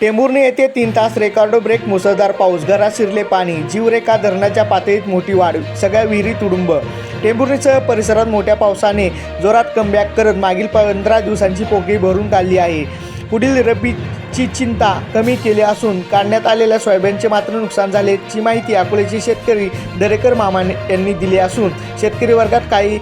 टेंभुर्णी येथे तीन तास रेकॉर्डो ब्रेक मुसळधार पाऊस घरात शिरले पाणी जीवरेखा धरणाच्या पातळीत मोठी वाढ सगळ्या विहिरी तुडुंब. टेंभुर्णीसह परिसरात मोठ्या पावसाने जोरात कमबॅक करत मागील पंधरा दिवसांची पोकळी भरून काढली आहे. पुढील रब्बीची चिंता कमी केली असून काढण्यात आलेल्या सोयाबीनचे मात्र नुकसान झाल्याची माहिती अकोल्याचे शेतकरी दरेकर मामा यांनी दिली असून शेतकरी वर्गात काही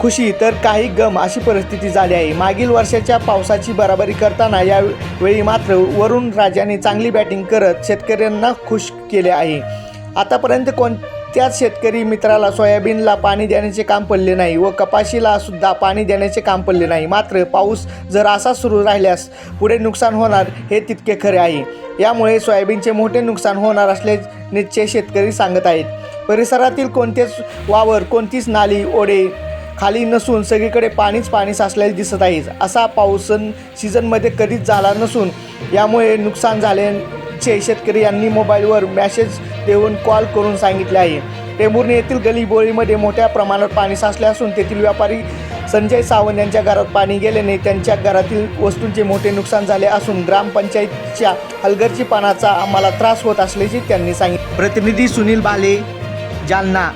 खुशी तर काही गम अशी परिस्थिती झाली आहे. मागील वर्षाच्या पावसाची बराबरी करताना यावेळी मात्र वरुण राजाने चांगली बॅटिंग करत शेतकऱ्यांना खुश केले आहे. आतापर्यंत कोणत्याच शेतकरी मित्राला सोयाबीनला पाणी देण्याचे काम पडले नाही व कपाशीला सुद्धा पाणी देण्याचे काम पडले नाही. मात्र पाऊस जर असा सुरू राहिल्यास पुढे नुकसान होणार हे तितके खरे आहे. यामुळे सोयाबीनचे मोठे नुकसान होणार असल्याचे शेतकरी सांगत आहेत. परिसरातील कोणतेच वावर कोणतीच नाली ओढे खाली नसून सगळीकडे पाणीच पाणी साचलेले दिसत आहे. असा पाऊस सीझनमध्ये कधीच झाला नसून यामुळे नुकसान झाल्याचे शेतकरी यांनी मोबाईलवर मॅसेज देऊन कॉल करून सांगितले आहे. टेंभुर्णी येथील गलीबोळीमध्ये मोठ्या प्रमाणात पाणी साचले असून तेथील व्यापारी संजय सावंत यांच्या घरात पाणी गेल्याने त्यांच्या घरातील वस्तूंचे मोठे नुकसान झाले असून ग्रामपंचायतच्या हलगर्जीपणाचा आम्हाला त्रास होत असल्याचे त्यांनी सांगितले. प्रतिनिधी सुनील बाले जालना.